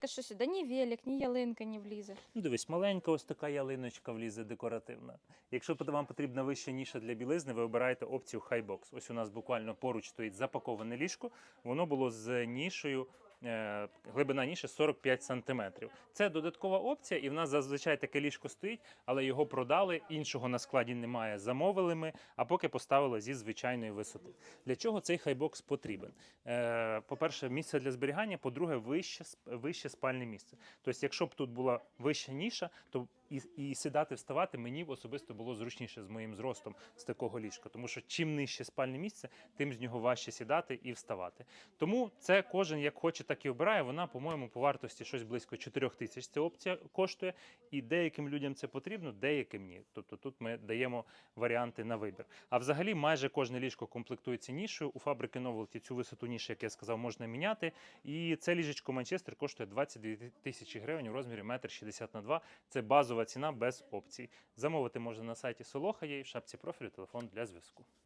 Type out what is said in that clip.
Та що сюди ні велик, ні ялинка не влізе. Ну, дивись, маленька ось така ялиночка влізе декоративна. Якщо вам потрібна вища ніша для білизни, ви обираєте опцію Highbox. Ось у нас буквально поруч стоїть запаковане ліжко. Воно було з нішою. Е, Глибина ніші 45 см. Це додаткова опція, і в нас зазвичай таке ліжко стоїть, але його продали. Іншого на складі немає. Замовили ми, а поки поставили зі звичайної висоти. Для чого цей хайбокс потрібен? Е, По-перше, місце для зберігання, по-друге, вище, вище спальне місце. Тобто, якщо б тут була вища ніша, то і, і сідати, вставати мені особисто було зручніше з моїм зростом з такого ліжка. Тому що чим нижче спальне місце, тим з нього важче сідати і вставати. Тому це кожен як хоче, так і обирає. Вона, по-моєму, по вартості щось близько 4 тисяч. Ця опція коштує, і деяким людям це потрібно, деяким ні. Тобто тут ми даємо варіанти на вибір. А взагалі, майже кожне ліжко комплектується нішою. У фабрики Novelty цю висоту ніші, як я сказав, можна міняти. І це ліжечко Манчестер коштує 22 тисячі гривень у розмірі 1,60 на 2. Це базова ціна без опцій. Замовити можна на сайті Солоха є в шапці профілю телефон для зв'язку.